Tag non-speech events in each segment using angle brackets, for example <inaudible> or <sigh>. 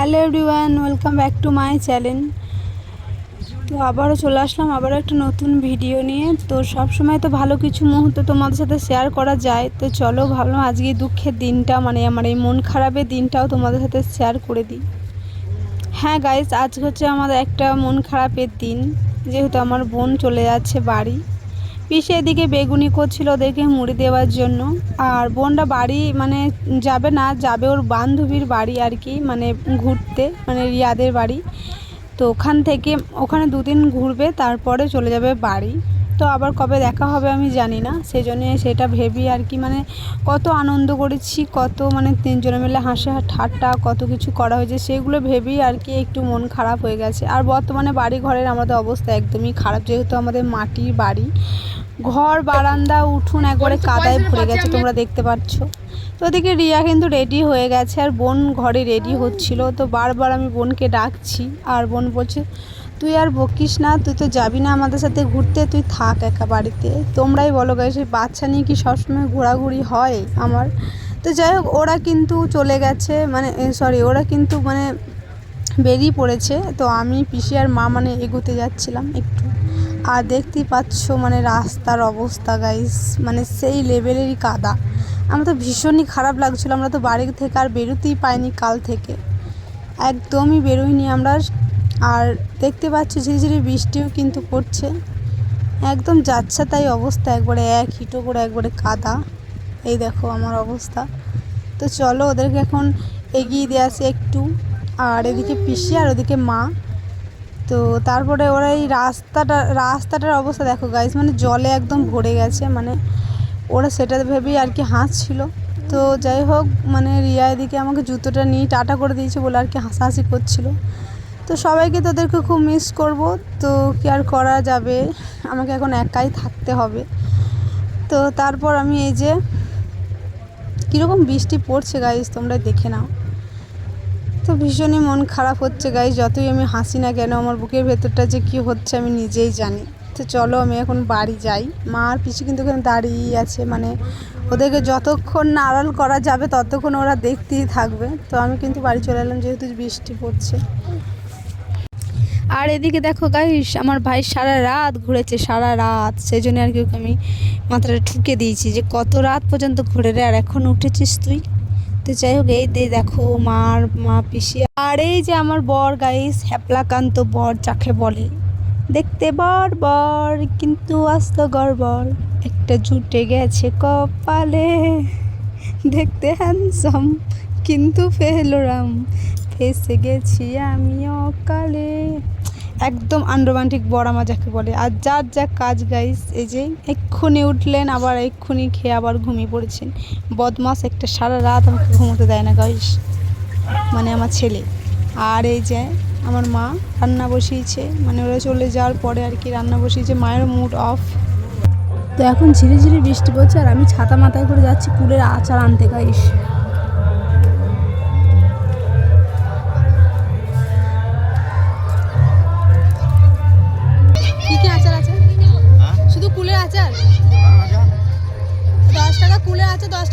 Hello everyone, welcome back to my channel. তো আবারও চলে আসলাম, আবারও একটা নতুন ভিডিও নিয়ে। তো সব সময় তো ভালো কিছু মুহূর্ত তোমাদের সাথে শেয়ার করা যায়। তো চলো ভাবলাম আজকে দুঃখের দিনটা মানে আমার এই মন খারাপের দিনটাও তোমাদের সাথে শেয়ার করে দিই। হ্যাঁ গাইস আজকে হচ্ছে আমাদের একটা মন খারাপের দিন। যেহেতু আমার বোন চলে যাচ্ছে বাড়ি। পিসে এদিকে বেগুনি করছিল ওদেরকে মুড়ি দেওয়ার জন্য। আর বোনটা বাড়ি মানে যাবে না, যাবে ওর বান্ধবীর বাড়ি আর কি মানে ঘুরতে মানে রিয়াদের বাড়ি। তো ওখান থেকে, ওখানে দুদিন ঘুরবে, তারপরে চলে যাবে বাড়ি। তো আবার কবে দেখা হবে আমি জানি না সেই জন্য সেটা ভেবি আর কি মানে কত আনন্দ করেছি, কত মানে তিনজনে মিলে হাসি ঠাট্টা, কত কিছু করা হয়েছে, সেগুলো ভেবেই আর কি একটু মন খারাপ হয়ে গেছে। আর বর্তমানে বাড়ি ঘরের আমাদের অবস্থা একদমই খারাপ, যেহেতু আমাদের মাটির বাড়ি। ঘর বারান্দা উঠুন একবারে কাদায় ভরে গেছে তোমরা দেখতে পাচ্ছ। তো ওদিকে রিয়া কিন্তু রেডি হয়ে গেছে আর বোন ঘরে রেডি হচ্ছিল। তো বারবার আমি বোনকে ডাকছি আর বোন বলছে তুই আর বকিস না তুই তো যাবি না আমাদের সাথে ঘুরতে তুই থাক একা বাড়িতে। তোমরাই বলো গাই সেই বাচ্চা নিয়ে কি সবসময় ঘোরাঘুরি হয় আমার? তো যাই হোক ওরা কিন্তু চলে গেছে মানে সরি ওরা কিন্তু মানে বেরিয়ে পড়েছে। তো আমি পিসি আর মা মানে এগোতে যাচ্ছিলাম একটু। আর দেখতেই পাচ্ছ মানে রাস্তার অবস্থা গাইস মানে সেই লেভেলেরই কাদা। আমার তো ভীষণই খারাপ লাগছিল। আমরা তো বাড়ি থেকে আর বেরোতেই পাইনি কাল থেকে। একদমই বেরোইনি আমরা। আর দেখতে পাচ্ছ ঝিরিঝিরি বৃষ্টিও কিন্তু পড়ছে। একদম যাচ্ছে তাই অবস্থা। একবারে এক হিটো করে একবারে কাদা। এই দেখো আমার অবস্থা। তো চলো ওদেরকে এখন এগিয়ে দিয়ে আসি একটু। আর এদিকে পিসি আর ওদিকে মা। তো তারপরে ওরা এই রাস্তাটা, রাস্তাটার অবস্থা দেখো গাইজ মানে জলে একদম ভরে গেছে মানে ওরা সেটা ভেবেই আর কি হাসছিল। তো যাই হোক মানে রিয়া এদিকে আমাকে জুতোটা নিয়ে টাটা করে দিয়েছে বলে আর কি হাসাহাসি করছিল। তো সবাইকে তাদেরকে খুব মিস করব, তো কি আর করা যাবে? আমাকে এখন একাই থাকতে হবে। তো তারপর আমি এই যে, কীরকম বৃষ্টি পড়ছে গাইজ তোমরা দেখে নাও। তো ভীষণই মন খারাপ হচ্ছে গাই যতই আমি হাসি না কেন, আমার বুকের ভেতরটা যে কী হচ্ছে আমি নিজেই জানি। তো চলো আমি এখন বাড়ি যাই। মা আর পিছু কিন্তু ওখানে দাঁড়িয়েই আছে মানে ওদেরকে যতক্ষণ না আড়াল করা যাবে, ততক্ষণ ওরা দেখতেই থাকবে। তো আমি কিন্তু বাড়ি চলে এলাম, যেহেতু বৃষ্টি পড়ছে। আর এদিকে দেখো গাইস আমার ভাই সারা রাত ঘুরেছে, সারা রাত। সেই জন্য আর কি আমি মাথাটা ঠুকে দিয়েছি যে কত রাত পর্যন্ত ঘুরে রে, আর এখন উঠেছিস তুই? তো যাই হোক, এই দেখো মার, মা, পিসি আর এই যে আমার বর গাইস হ্যাপলাকান্ত বর যাকে বলে। দেখতে বর বর, কিন্তু আসতো গড়বড়। একটা জুটে গেছে কপালে। দেখতে হ্যান্ডসাম কিন্তু ফেলোরাম। ফেসে গেছি আমি অকালে। একদম আনরোমান্টিক বড় যাকে বলে। আর যার যা কাজ গাইস এই যে এক্ষুনি উঠলেন, আবার এক্ষুনি খেয়ে আবার ঘুমিয়ে পড়েছেন। বদমাস একটা সারা রাত আমাকে ঘুমোতে দেয় না গাইস মানে আমার ছেলে। আর এই যে আমার মা রান্না বসিয়েছে। মানে ওরা চলে যাওয়ার পরে আর কি রান্না বসিয়েছে, মায়ের মুড অফ তো এখন ঝিরি ঝিরি বৃষ্টি পড়ছে আর আমি ছাতা মাথায় করে যাচ্ছি কুলের আচার আনতে গাইস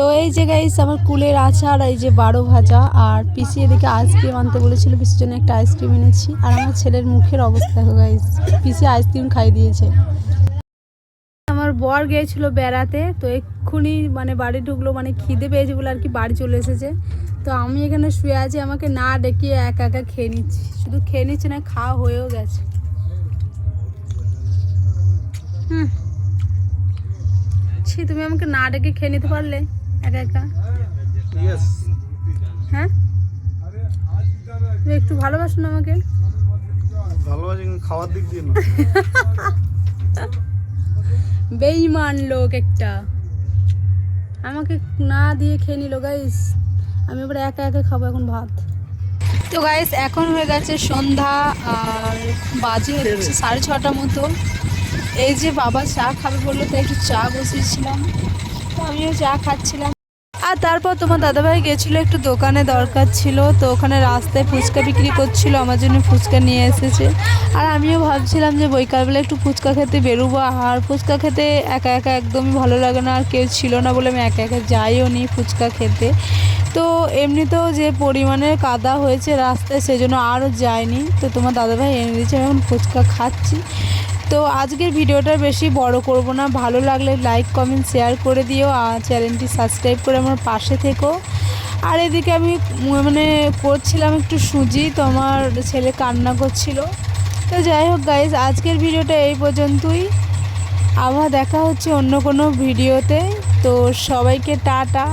তো এই যে গাইস আমার কুলের আচার, এই যে বারো ভাজা, আর পিসি এদিকে আইসক্রিম আনতে বলেছিল, পিসির জন্য একটা আইসক্রিম এনেছি। আর আমার ছেলের মুখের অবস্থা দেখো গাইস পিসি আইসক্রিম খাই দিয়েছে। আমার বর গিয়েছিল বেড়াতে, তো এক্ষুনি মানে বাড়ি ঢুকলো মানে খিদে পেয়েছে বলে আর কি বাড়ি চলে এসেছে। তো আমি এখানে শুয়ে আছি, আমাকে না ডেকে একা একা খেয়ে নিচ্ছি। শুধু খেয়ে নিচ্ছে না, খাওয়া হয়েও গেছে। হুম। ছি, তুমি আমাকে না ডেকে খেয়ে নিতে পারলে? একা? একা হ্যাঁ? তুমি একটু ভালোবাসো না আমাকে? ভালোবাসি খাওয়ার দিক দিয়ে না। <laughs> বেইমান লোক একটা। আমাকে না দিয়ে খেয়ে নিল গাইস আমি এবার একা একা খাব এখন ভাত। তো গাইস এখন হয়ে গেছে সন্ধ্যা আর বাজে হচ্ছে সাড়ে ছটা মতো। এই যে বাবা চা খাবে বলল তাই একটু চা বসিয়েছিলাম। তো আমিও চা খাচ্ছিলাম। আর তারপর তোমার দাদাভাই গেছিল একটু দোকানে, দরকার ছিল, তো ওখানে রাস্তায় ফুচকা বিক্রি করছিল, আমার জন্য ফুচকা নিয়ে এসেছে। আর আমিও ভাবছিলাম যে বৈকালবেলা একটু ফুচকা খেতে বেরোবো, আর ফুচকা খেতে একা একা একদমই ভালো লাগে না, আর কেউ ছিল না বলে আমি একা একা যাইও নি ফুচকা খেতে। তো এমনিতেও যে পরিমাণের কাদা হয়েছে রাস্তায়, সেজন্য আরও যায়নি তো তোমার দাদাভাই এনে দিয়েছে, আমি এখন ফুচকা খাচ্ছি। তো আজকের ভিডিওটা বেশি বড় করব না। ভালো লাগলে লাইক কমেন্ট শেয়ার করে দিও আর চ্যানেলটি সাবস্ক্রাইব করে আমার পাশে থেকো। আর এদিকে আমি মানে করছিলাম একটু সুজি, তো আমার ছেলে কান্না করছিল। তো যাই হোক গাইজ আজকের ভিডিওটা এই পর্যন্তই। আবার দেখা হচ্ছে অন্য কোনো ভিডিওতে। তো সবাইকে টাটা।